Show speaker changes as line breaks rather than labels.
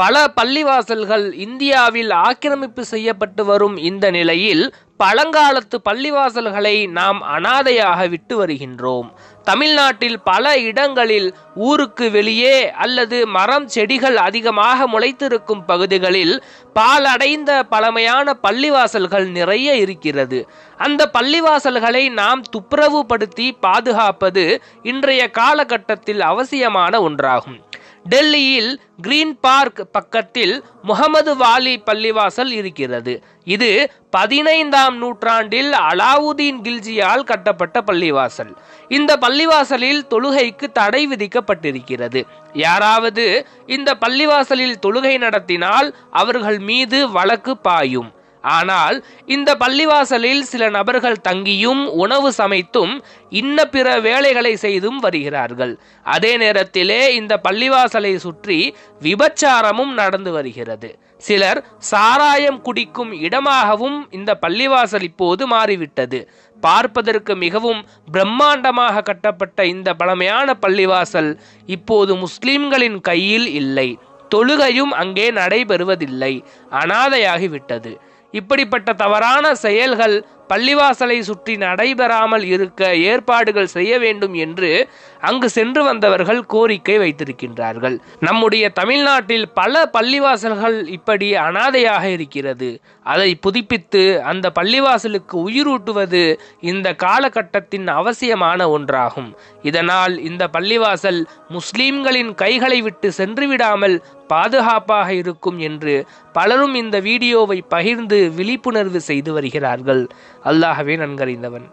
பல பள்ளிவாசல்கள் இந்தியாவில் ஆக்கிரமிப்பு செய்யப்பட்டு வரும் இந்த நிலையில் பழங்காலத்து பள்ளிவாசல்களை நாம் அனாதையாக விட்டு வருகின்றோம். தமிழ்நாட்டில் பல இடங்களில் ஊருக்கு வெளியே அல்லது மரம் செடிகள் அதிகமாக முளைத்திருக்கும் பகுதிகளில் பாலடைந்த பழமையான பள்ளிவாசல்கள் நிறைய இருக்கிறது. அந்த பள்ளிவாசல்களை நாம் துப்புரவுபடுத்தி பாதுகாப்பது இன்றைய காலகட்டத்தில் அவசியமான ஒன்றாகும். டெல்லியில் கிரீன் பார்க் பக்கத்தில் முகமது வாலி பள்ளிவாசல் இருக்கிறது. இது பதினைந்தாம் நூற்றாண்டில் அலாவுதீன் கில்ஜியால் கட்டப்பட்ட பள்ளிவாசல். இந்த பள்ளிவாசலில் தொழுகைக்கு தடை விதிக்கப்பட்டிருக்கிறது. யாராவது இந்த பள்ளிவாசலில் தொழுகை நடத்தினால் அவர்கள் மீது வழக்கு பாயும். ஆனால் இந்த பள்ளிவாசலில் சில நபர்கள் தங்கியும் உணவு சமைத்தும் இன்ன பிற வேலைகளை செய்தும் வருகிறார்கள். அதே நேரத்திலே இந்த பள்ளிவாசலை சுற்றி விபச்சாரமும் நடந்து வருகிறது. சிலர் சாராயம் குடிக்கும் இடமாகவும் இந்த பள்ளிவாசல் இப்போது மாறிவிட்டது. பார்ப்பதற்கு மிகவும் பிரம்மாண்டமாக கட்டப்பட்ட இந்த பழமையான பள்ளிவாசல் இப்போது முஸ்லிம்களின் கையில் இல்லை. தொழுகையும் அங்கே நடைபெறுவதில்லை. அனாதையாகிவிட்டது. இப்படிப்பட்ட தவறான செயல்கள் பள்ளிவாசலை சுற்றி நடைபெறாமல் இருக்க ஏற்பாடுகள் செய்ய வேண்டும் என்று அங்கு சென்று வந்தவர்கள் கோரிக்கை வைத்திருக்கின்றார்கள். நம்முடைய தமிழ்நாட்டில் பல பள்ளிவாசல்கள் இப்படி அனாதையாக இருக்கிறது. அதை புதுப்பித்து அந்த பள்ளிவாசலுக்கு உயிரூட்டுவது இந்த காலகட்டத்தின் அவசியமான ஒன்றாகும். இதனால் இந்த பள்ளிவாசல் முஸ்லிம்களின் கைகளை விட்டு சென்றுவிடாமல் பாதுகாப்பாக இருக்கும் என்று பலரும் இந்த வீடியோவை பகிர்ந்து விழிப்புணர்வு செய்து வருகிறார்கள். அல்லாஹவே நன்கறிந்தவன்.